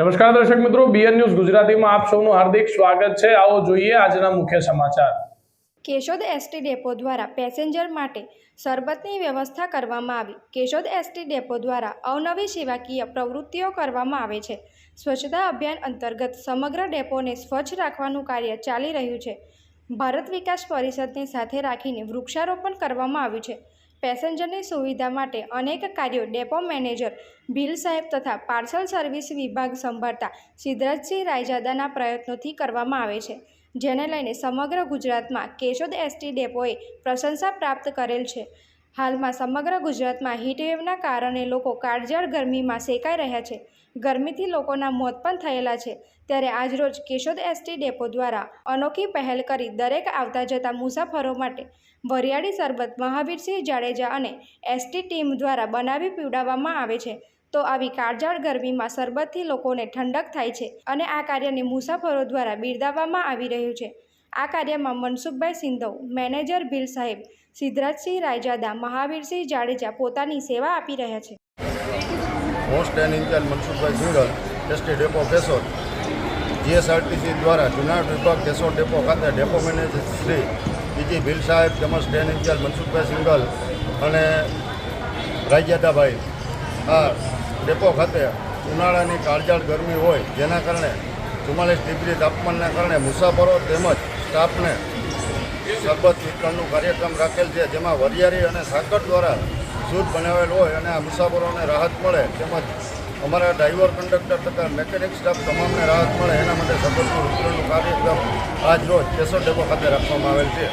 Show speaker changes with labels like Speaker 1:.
Speaker 1: નમસ્કાર દર્શક મિત્રો બીએન ન્યૂઝ ગુજરાતીમાં આપ સૌનું હાર્દિક સ્વાગત છે. આવો જોઈએ આજના મુખ્ય સમાચાર.
Speaker 2: કેશોદ એસટી ડેપો દ્વારા પેસેન્જર માટે શરબતની વ્યવસ્થા કરવામાં આવી. કેશોદ એસટી ડેપો દ્વારા અવનવી સેવાકીય પ્રવૃત્તિઓ કરવામાં આવે છે. સ્વચ્છતા અભિયાન અંતર્ગત સમગ્ર ડેપોને સ્વચ્છ રાખવાનું કાર્ય ચાલી રહ્યું છે. ભારત વિકાસ પરિષદને સાથે રાખીને વૃક્ષારોપણ કરવામાં આવ્યું છે. પેસેન્જરની સુવિધા માટે અનેક કાર્યો ડેપો મેનેજર ભીલ સાહેબ તથા પાર્સલ સર્વિસ વિભાગ સંભાળતા સિદ્ધરાજસિંહ રાયજાદાના પ્રયત્નોથી કરવામાં આવે છે, જેને લઈને સમગ્ર ગુજરાતમાં કેશોદ એસટી ડેપોએ પ્રશંસા પ્રાપ્ત કરેલ છે. હાલમાં સમગ્ર ગુજરાતમાં હીટવેવના કારણે લોકો કાળઝાળ ગરમીમાં શેકાઈ રહ્યા છે. ગરમીથી લોકોના મોત પણ થયેલા છે. ત્યારે આજરોજ કેશોદ એસટી ડેપો દ્વારા અનોખી પહેલ કરી દરેક આવતા જતા મુસાફરો માટે વરિયાળી શરબત મહાવીરસિંહ જાડેજા અને એસટી ટીમ દ્વારા બનાવી પીવડાવવામાં આવે છે. તો આવી કાળઝાળ ગરમીમાં શરબતથી લોકોને ઠંડક થાય છે અને આ કાર્યને મુસાફરો દ્વારા બિરદાવવામાં આવી રહ્યું છે. આ કાર્યમાં મનસુખભાઈ સિંધવ, મેનેજર ભીલ સાહેબ, સિદ્ધરાજસિંહ રાયજાદા, મહાવીરસિંહ જાડેજા પોતાની સેવા આપી રહ્યા છે.
Speaker 3: હું stand incharge Mansukhbhai Singal ST depot Keshod, GSRTC દ્વારા જુનાગઢ વિભાગ કેશોદ ડેપો ખાતે depot manager Shri B G સાહેબ તેમજ સ્ટેન્ડ ઇન્ચાર્જ મનસુખભાઈ સિંગલ અને રાયજાદાભાઈ. આ ડેપો ખાતે ઉનાળાની કાળજાળ ગરમી હોય જેના કારણે ચુમ્માલીસ ડિગ્રી તાપમાનના કારણે મુસાફરો તેમજ સ્ટાફને સરબત વિતરણનું કાર્યક્રમ રાખેલ છે, જેમાં વરિયાળી અને સાકર દ્વારા શુદ્ધ બનાવેલ હોય અને આ મુસાફરોને રાહત મળે, તેમજ અમારા ડ્રાઈવર, કંડક્ટર તથા મેકેનિક સ્ટાફ તમામને રાહત મળે, એના માટે શરબતનું વિતરણનું કાર્યક્રમ આજ રોજ કેશોદ ડેપો ખાતે રાખવામાં આવેલ છે.